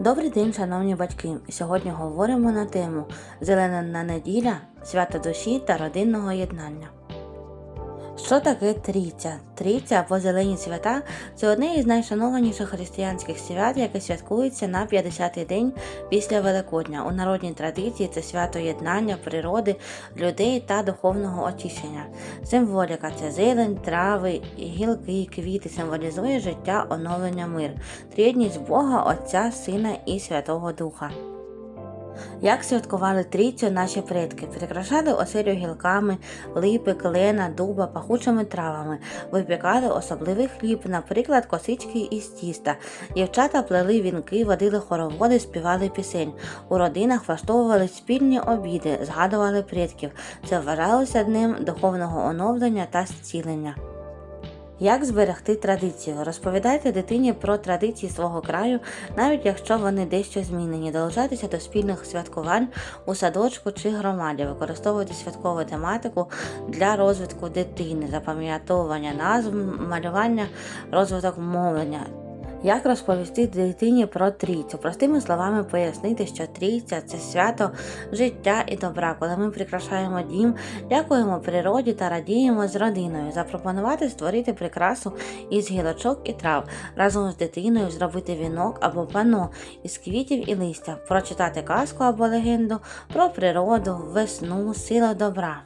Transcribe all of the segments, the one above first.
Добрий день, шановні батьки! Сьогодні говоримо на тему Зелена неділя, свято душі та родинного єднання. Що таке трійця? Трійця або зелені свята це одне із найшанованіших християнських свят, яке святкується на 50-й день після Великодня. У народній традиції це свято єднання природи, людей та духовного очищення. Символіка це зелень, трави, гілки, квіти символізує життя, оновлення мир, трідність Бога, Отця, Сина і Святого Духа. Як святкували трійцю наші предки, прикрашали оселю гілками, липи, клена, дуба, пахучими травами, випікали особливий хліб, наприклад, косички із тіста. Дівчата плели вінки, водили хороводи, співали пісень. У родинах влаштовували спільні обіди, згадували предків. Це вважалося днем духовного оновлення та зцілення. Як зберегти традицію? Розповідайте дитині про традиції свого краю, навіть якщо вони дещо змінені. Долучайтеся до спільних святкувань у садочку чи громаді. Використовуйте святкову тематику для розвитку дитини, запам'ятовування назв, малювання, розвиток мовлення. Як розповісти дитині про трійцю? Простими словами пояснити, що трійця це свято життя і добра, коли ми прикрашаємо дім, дякуємо природі та радіємо з родиною. Запропонувати створити прикрасу із гілочок і трав, разом з дитиною зробити вінок або пано із квітів і листя, прочитати казку або легенду про природу, весну, силу добра.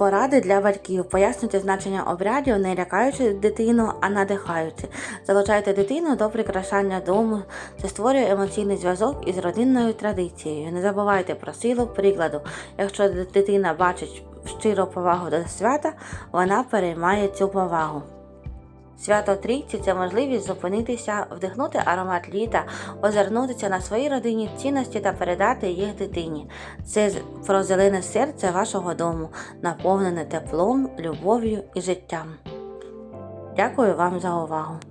Поради для батьків. Пояснюйте значення обрядів, не лякаючи дитину, а надихаючи. Залучайте дитину до прикрашання дому. Це створює емоційний зв'язок із родинною традицією. Не забувайте про силу прикладу. Якщо дитина бачить щиру повагу до свята, вона переймає цю повагу. Свято Трійці це можливість зупинитися, вдихнути аромат літа, озирнутися на свої родинні цінності та передати їх дитині. Це про зелене серце вашого дому, наповнене теплом, любов'ю і життям. Дякую вам за увагу!